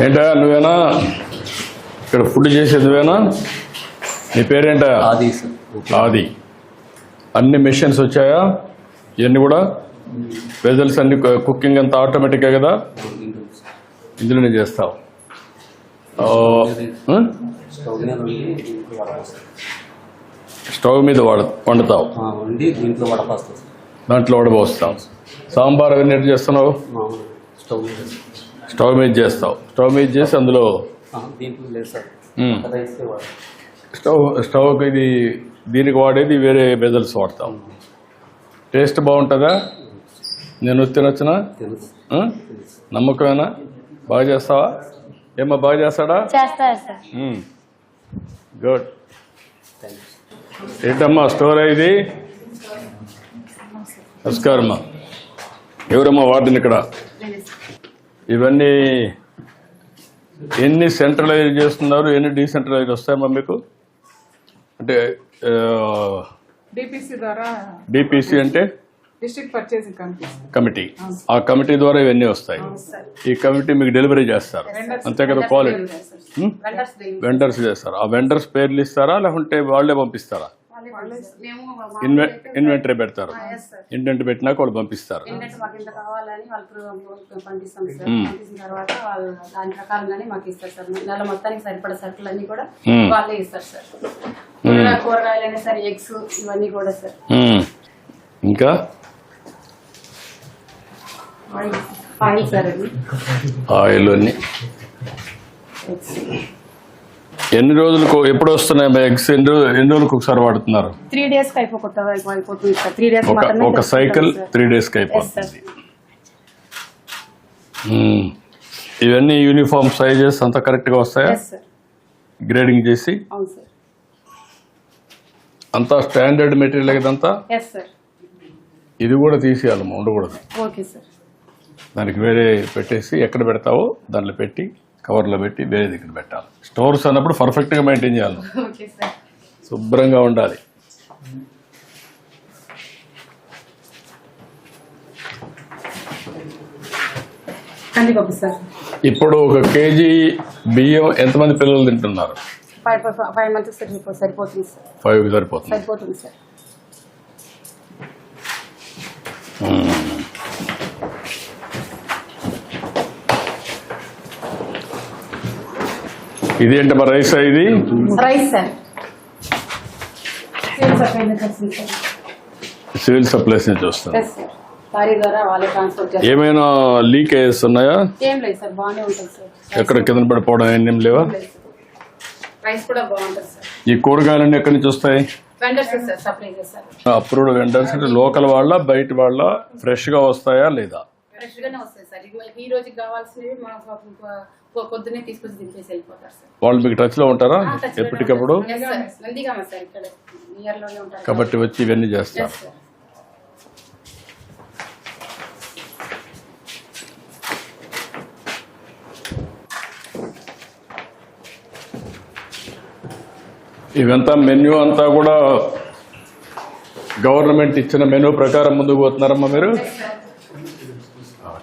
ఏంటా నువ్వేనా? ఇక్కడ ఫుడ్ చేసేది నువ్వేనా? నీ పేరేంటా ఆది ఆది. అన్ని మెషిన్స్ వచ్చాయా? ఇవన్నీ కూడా? వెజల్స్ అన్ని కుకింగ్ అంతా ఆటోమేటిక్గా కదా? ఇందులోనే చేస్తావు? స్టవ్ మీద వండి వండుతావు. దీంట్లో వడపోస్తాం సాంబార్ అవన్నీ ఎట్లా చేస్తున్నావు? స్టవ్ మీద స్టవ్ చేస్తావు. స్టవ్ మీద చేసి అందులో ఆ, దీంట్లో లేదు సార్. మ్మ్. రైస్ వాడు స్టవ్ స్టవ్కి ఇది దీనికి వాడేది వేరే బెజల్స్ వాడతాం. టేస్ట్ బాగుంటుందా? నేను తినొచ్చునా? నమ్మకమేనా? బాగా చేస్తావా? ఏమో బాగా చేస్తాడా? గుడ్. ఏంటమ్మా స్టోర్ ఇది? నమస్కారమ్మా. ఎవరమ్మా వార్డుని ఇక్కడ? ఇవన్నీ ఎన్ని సెంట్రలైజ్ చేస్తున్నారు ఎన్ని డీసెంట్రలైజ్ వస్తాయమ్మా మీకు? అంటే డిపిసి ద్వారా డిపిసి అంటే? District purchasing committee. కమిటీ. ఆ. కమిటీ ద్వారా ఇవన్నీ వస్తాయి. ఈ కమిటీ మీకు డెలివరీ చేస్తారు. అంతే కదా క్వాలిటీ వెండర్స్ వెండర్స్ చేస్తారు. ఆ వెండర్స్ పేర్లు ఇస్తారా లేకుంటే వాళ్ళే పంపిస్తారా? ఇన్వెంటరీ పెడతారు. ఇంటెంట్ పెట్టినాక వాళ్ళు పంపిస్తారు. ఇంకా? ఆయిల్ అన్ని. ఎన్ని రోజులకు ఎప్పుడు వస్తున్నాయి ఎగ్స్? ఎన్ని రోజు- ఎన్ని రోజులకు ఒకసారి వాడుతున్నారు? త్రీ డేస్ త్రీ ఒక సైకిల్ త్రీ డేస్కి సార్. అయిపోతుంది. ఇవన్నీ యూనిఫామ్ సైజెస్ అంతా కరెక్ట్గా వస్తాయా గ్రేడింగ్ చేసి? అంతా స్టాండర్డ్ మెటీరియల్ ఇదంతా? ఇది కూడా తీసేయాలమ్మా ఉండకూడదు దానికి వేరే పెట్టేసి ఎక్కడ పెడతావో దాంట్లో పెట్టి కవర్లో పెట్టి వేరే దగ్గర పెట్టాలి. స్టోర్స్ అన్నప్పుడు పర్ఫెక్ట్గా మెయింటైన్ చేయాలి. శుభ్రంగా ఉండాలి. ఇప్పుడు ఒక కేజీ బియ్యం ఎంతమంది పిల్లలు తింటున్నారు? ఫైవ్ సరిపోతుంది ఇదేంటి మరి రైస్ ఇది? సివిల్ సప్లైస్ నుంచి వస్తుంది. ఏమైనా ఉన్నాయా? బాగానే ఉంటుంది సార్. ఎక్కడ కింద పడిపోవడం ఏం లేవా? ఈ కూరగాయలన్నీ ఎక్కడి నుంచి వస్తాయి? అప్రూవ్డ్ వెండర్స్ అంటే లోకల్ వాళ్ళ బయట వాళ్ళ ఫ్రెష్గా వస్తాయా లేదా? ఫ్రెష్ గానే వస్తాయి సార్. ఇది మనకి ఈ రోజుకి కావాల్సినవి మనం పొ- పొద్దున్నే తీసుకొచ్చి దింపేసి వెళ్ళిపోతారు సార్. వాళ్ళు మీకు టచ్లో ఉంటారా? ఆ, touch లోనే ఎప్పటికప్పుడు? ఉంటారు. Yes, sir. నందిగామ సార్ ఇక్కడ నియర్లోనే ఉంటారు. కాబట్టి వచ్చి ఇవన్నీ చేస్తారు. ఇవంతా మెన్యూ అంతా కూడా గవర్నమెంట్ ఇచ్చిన మెనూ ప్రకారం ముందుకు పోతున్నారమ్మా మీరు?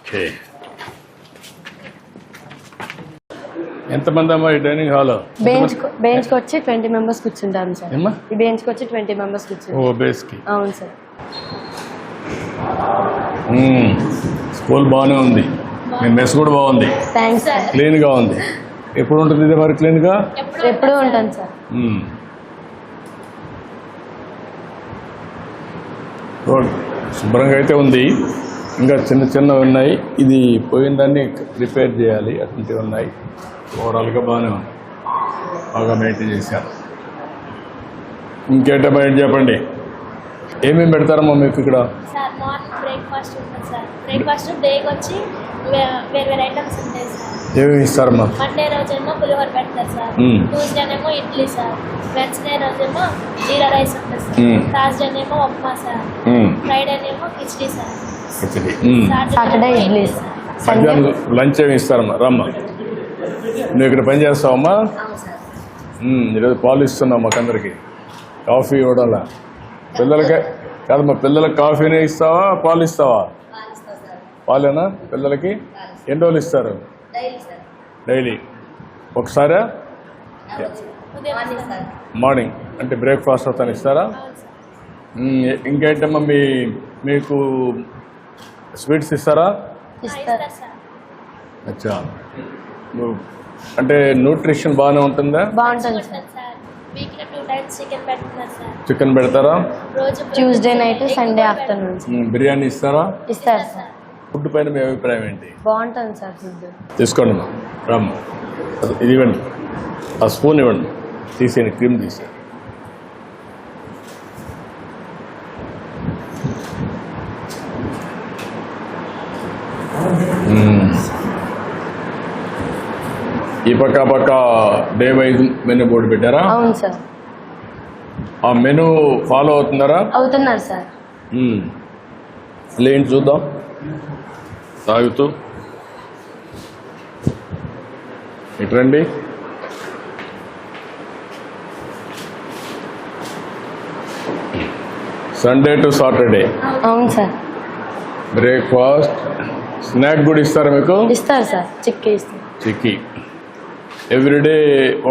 ఓకే ఎంతమంది అమ్మా ఈ డైనింగ్ హాల్? బెంచ్ బెంచ్కి వచ్చి ట్వంటీ మెంబర్స్ కూర్చుంటాం సార్. ఏమ్మా? ఈ బెంచ్కి వచ్చి ట్వంటీ మెంబర్స్ ఓ కూర్చుంటాం. బేస్కి అవును సార్. మ్మ్. స్కూల్ బాగానే ఉంది. మీ మెస్ కూడా బాగుంది. Thanks sir. క్లీన్గా ఉంది. ఎప్పుడు ఉంటుంది ఇది మరి క్లీన్గా ఎప్పుడూ ఉంటాను సార్. మ్మ్. గుడ్ శుభ్రంగా అయితే ఉంది. ఇంకా చిన్న చిన్నవి ఉన్నాయి. ఇది పోయిన దాన్ని రిపేర్ చేయాలి. అటువంటివి ఉన్నాయి. ఓవరాల్గా బాగానే ఉంది. బాగా మెయింటైన్ చేశారు. ఇంకేంటమ్మా ఏంటి చెప్పండి? ఏమేమి పెడతారమ్మా మీకు ఇక్కడ? బ్రేక్ఫాస్ట్ ఉంటుంది సార్. బ్రేక్ఫాస్ట్ డేకి వచ్చి వేరు వేరు ఐటమ్స్ ఉంటాయి సార్. ఏమేమి ఇస్తారమ్మా? మండే రోజేమో పులిహోర పెడతారు సార్. ట్యూస్డేనేమో ఇడ్లీ సార్. వెన్స్డే రోజేమో జీరా రైస్ ఉంటుంది సార్. థర్స్డేనేమో ఉప్మా సార్. ఫ్రైడేనేమో కిచడీ సార్. సాటర్డే ఇడ్లీ మధ్యాహ్నం లంచ్ ఏమి ఇస్తారమ్మా? రమ్మా. నువ్వు ఇక్కడ పని చేస్తావమ్మా? మ్మ్, ఈరోజు పాలు ఇస్తున్నావు మాకందరికి. కాఫీ ఇవ్వడాలా. పిల్లలకి కాదమ్మా పిల్లలకి కాఫీనే ఇస్తావా పాలు ఇస్తావా? పాలేనా పిల్లలకి? ఎన్ని రోజులు ఇస్తారు? డైలీ ఒకసారా? మార్నింగ్ అంటే బ్రేక్ఫాస్ట్ అవుతాను ఇస్తారా? ఇంకేంటమ్మా మీ మీకు స్వీట్స్ ఇస్తారా? అచ్చా. అంటే న్యూట్రిషన్ బాగానే ఉంటుందా? బాగుంటుంది వీక్లో టూ టైమ్స్ చికెన్ పెడుతున్నారు సార్. చికెన్ పెడతారా? రోజు Tuesday night Sunday. Afternoon. Biryani ఇస్తారా? ఇస్తారు సార్. ఫుడ్ పైన మీ అభిప్రాయం ఏంటి? బాగుంటుంది సార్ ఫుడ్. తీసుకోండి అమ్మా రామ్మ. అది- ఇది ఇవ్వండి ఆ స్పూన్ ఇవ్వండి. తీసేయండి క్రీమ్ తీసేయండి. ఈ పక్క పక్క డే వైజ్ మెనూ బోర్డు పెట్టారా? అవును సార్. ఆ మెనూ ఫాలో అవుతున్నారా? అవుతున్నారు సార్. లేండి చూద్దాం. తాగుతూ ఇటు రండి. Sunday to Saturday. అవును సార్. బ్రేక్ఫాస్ట్. స్నాక్ కూడా ఇస్తారా మీకు? ఇస్తారు సార్. చిక్కీ ఇస్తారు. చెక్కి. ఎవ్రీడే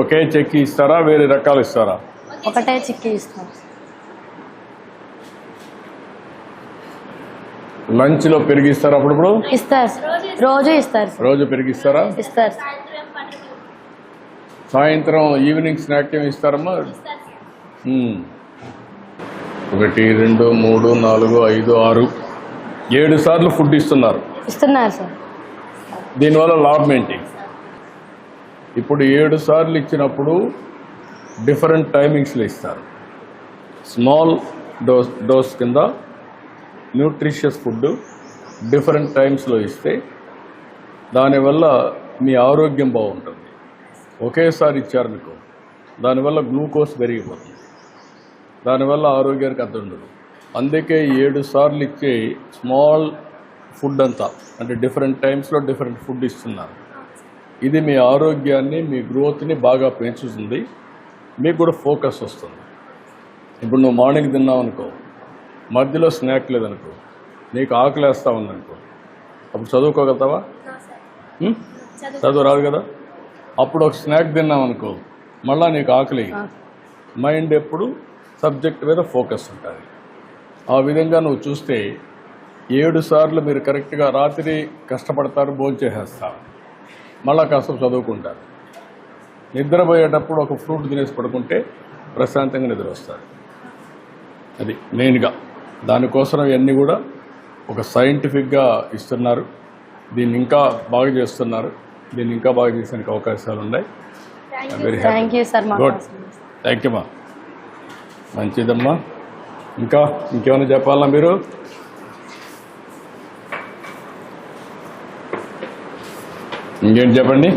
ఒకే చెక్కి ఇస్తారా? వేరే రకాలు ఇస్తారా? ఒకటే చిక్కీ ఇస్తారు లంచ్లో పెరిగిస్తారా అప్పుడప్పుడు? ఇస్తారు. రోజు ఇస్తారు. రోజు పెరిగిస్తారా? ఇస్తారు. సాయంత్రం ఈవినింగ్ స్నాక్ ఏమి ఇస్తారమ్మా. ఒకటి రెండు మూడు నాలుగు ఐదు ఆరు ఏడు సార్లు ఫుడ్ ఇస్తున్నారు. ఇస్తున్నారు సార్. దీనివల్ల లాభం ఏంటి? ఇప్పుడు ఏడు సార్లు ఇచ్చినప్పుడు డిఫరెంట్ టైమింగ్స్లో ఇస్తారు. స్మాల్ డోస్ డోస్ కింద న్యూట్రిషియస్ ఫుడ్ డిఫరెంట్ టైమ్స్లో ఇస్తే దానివల్ల మీ ఆరోగ్యం బాగుంటుంది. ఒకేసారి ఇచ్చారు మీకు. దానివల్ల గ్లూకోజ్ పెరిగిపోతుంది. దానివల్ల ఆరోగ్యానికి అర్థం ఉండదు. అందుకే ఏడు సార్లు ఇచ్చే స్మాల్ ఫుడ్ అంతా అంటే డిఫరెంట్ టైమ్స్లో డిఫరెంట్ ఫుడ్ ఇస్తున్నారు. ఇది మీ ఆరోగ్యాన్ని మీ గ్రోత్ని బాగా పెంచుతుంది. మీకు కూడా ఫోకస్ వస్తుంది. ఇప్పుడు నువ్వు మార్నింగ్ తిన్నావు అనుకో మధ్యలో స్నాక్ లేదనుకో నీకు ఆకలి వేస్తా ఉందనుకో అప్పుడు చదువుకోగలుగుతావా? చదువు రాదు కదా? అప్పుడు ఒక స్నాక్ తిన్నావు అనుకో మళ్ళా నీకు ఆకలి మైండ్ ఎప్పుడు సబ్జెక్ట్ మీద ఫోకస్ ఉంటుంది. ఆ విధంగా నువ్వు చూస్తే ఏడు సార్లు మీరు కరెక్ట్గా రాత్రి కష్టపడతారు భోంచేసేస్తారు. మళ్ళా కాస్త చదువుకుంటారు. నిద్రపోయేటప్పుడు ఒక ఫ్రూట్ తినేసి పడుకుంటే ప్రశాంతంగా నిద్ర వస్తారు అది మెయిన్గా. దానికోసం ఇవన్నీ కూడా ఒక సైంటిఫిక్గా ఇస్తున్నారు. దీన్ని ఇంకా బాగా చేస్తున్నారు. దీన్ని ఇంకా బాగా చేసేందుకు అవకాశాలు ఉన్నాయి. వెరీ మా గుడ్ థ్యాంక్ యూ మా మంచిదమ్మా. ఇంకా ఇంకేమైనా చెప్పాలా మీరు? ఇంకేంటి చెప్పండి?